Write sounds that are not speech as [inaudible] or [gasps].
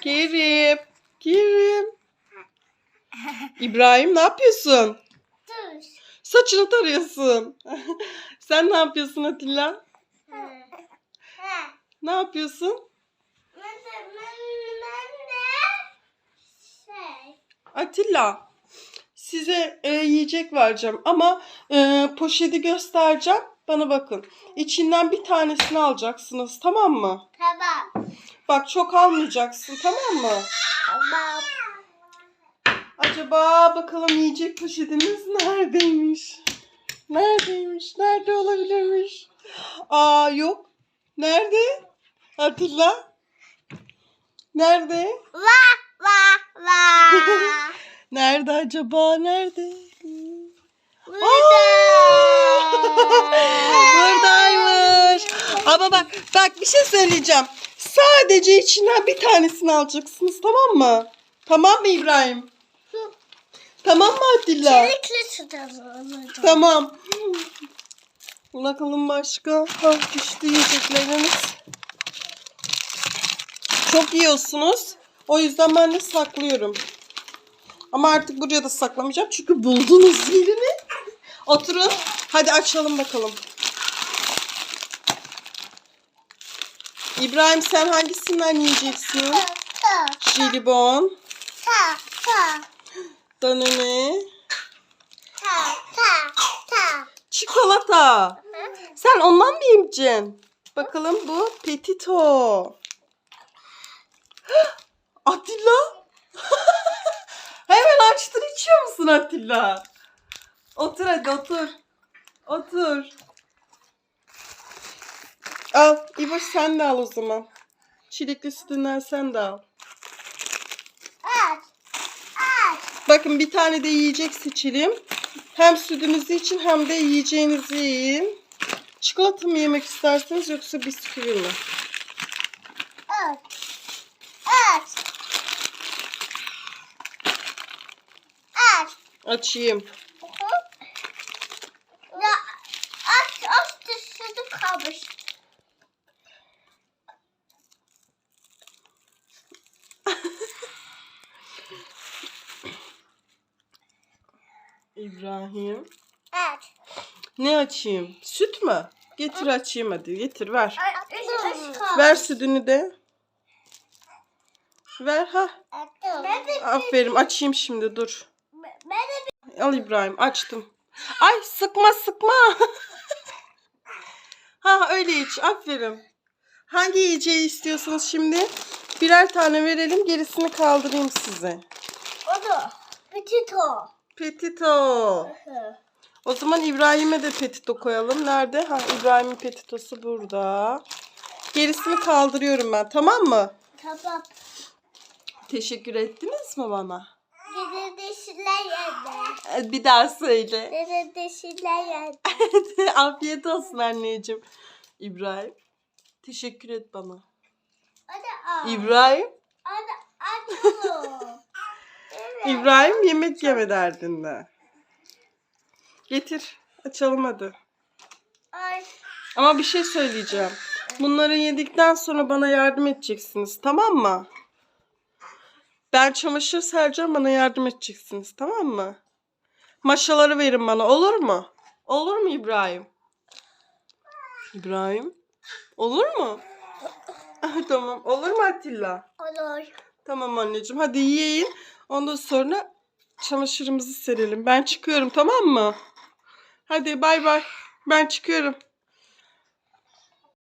Kerim. Kerim. İbrahim ne yapıyorsun? Dur. Saçını tarıyorsun. [laughs] Sen ne yapıyorsun Atilla? Ne yapıyorsun? Ben de, ben, ben de şey. Atilla. Size e, yiyecek vereceğim ama e, poşeti göstereceğim. Bana bakın. İçinden bir tanesini alacaksınız tamam mı? Tamam. Bak çok almayacaksın tamam mı? Tamam. Acaba bakalım yiyecek poşetimiz neredeymiş? Neredeymiş? Nerede olabilirmiş? Aa yok. Nerede? Atilla? Nerede? Va va va. [laughs] Nerede acaba? Nerede? [laughs] Buradaymış. Ama bak bak bir şey söyleyeceğim. Sadece içinden bir tanesini alacaksınız tamam mı? Tamam mı İbrahim? Tamam mı Atilla? Çelikli tutalım. Tamam. Bakalım başka. Ah düştü yiyecekleriniz. Çok yiyorsunuz. O yüzden ben de saklıyorum. Ama artık buraya da saklamayacağım. Çünkü buldunuz yerini. Oturun. Hadi açalım bakalım. İbrahim sen hangisinden yiyeceksin? Jelibon, ta ta danone, ta ta ta. çikolata. Sen ondan mı yiyeceksin? Bakalım bu petito. [gasps] Atilla. [laughs] Hemen açtın içiyor musun Atilla? Otur hadi otur. Otur. Al İboş sen de al o zaman. Çilekli sütünden sen de al. Aç. Aç. Bakın bir tane de yiyecek seçelim. Hem sütünüzü için hem de yiyeceğinizi yiyin. Çikolata mı yemek isterseniz yoksa bisküvi mi? Aç. Aç. Aç. Açayım. Ya aç aç dışarı kalmış. İbrahim. Aç. Ne açayım? Süt mü? Getir açayım hadi. Getir ver. Ver sütünü de. Ver ha. Aferin açayım şimdi dur. Al İbrahim açtım. Ay sıkma sıkma. [laughs] ha öyle iç aferin. Hangi yiyeceği istiyorsunuz şimdi? Birer tane verelim gerisini kaldırayım size. o da petito. Petito. O zaman İbrahim'e de petito koyalım. Nerede? Ha İbrahim'in petitosu burada. Gerisini kaldırıyorum ben tamam mı? Tamam. Teşekkür ettiniz mi bana? Dede deşiler yerde. Ee, Bir daha söyle. Dede deşiler yerde. [laughs] Afiyet olsun anneciğim. İbrahim. Teşekkür et bana. Hadi al. İbrahim. Hadi. Evet. İbrahim yemek yeme derdinde. Getir. Açalım hadi. Ay. Ama bir şey söyleyeceğim. Bunları yedikten sonra bana yardım edeceksiniz. Tamam mı? Ben çamaşır sereceğim bana yardım edeceksiniz. Tamam mı? Maşaları verin bana. Olur mu? Olur mu İbrahim? İbrahim? Olur mu? [laughs] tamam. Olur mu Atilla? Olur. Tamam anneciğim. Hadi yiyin. Ondan sonra çamaşırımızı serelim. Ben çıkıyorum tamam mı? Hadi bay bay. Ben çıkıyorum.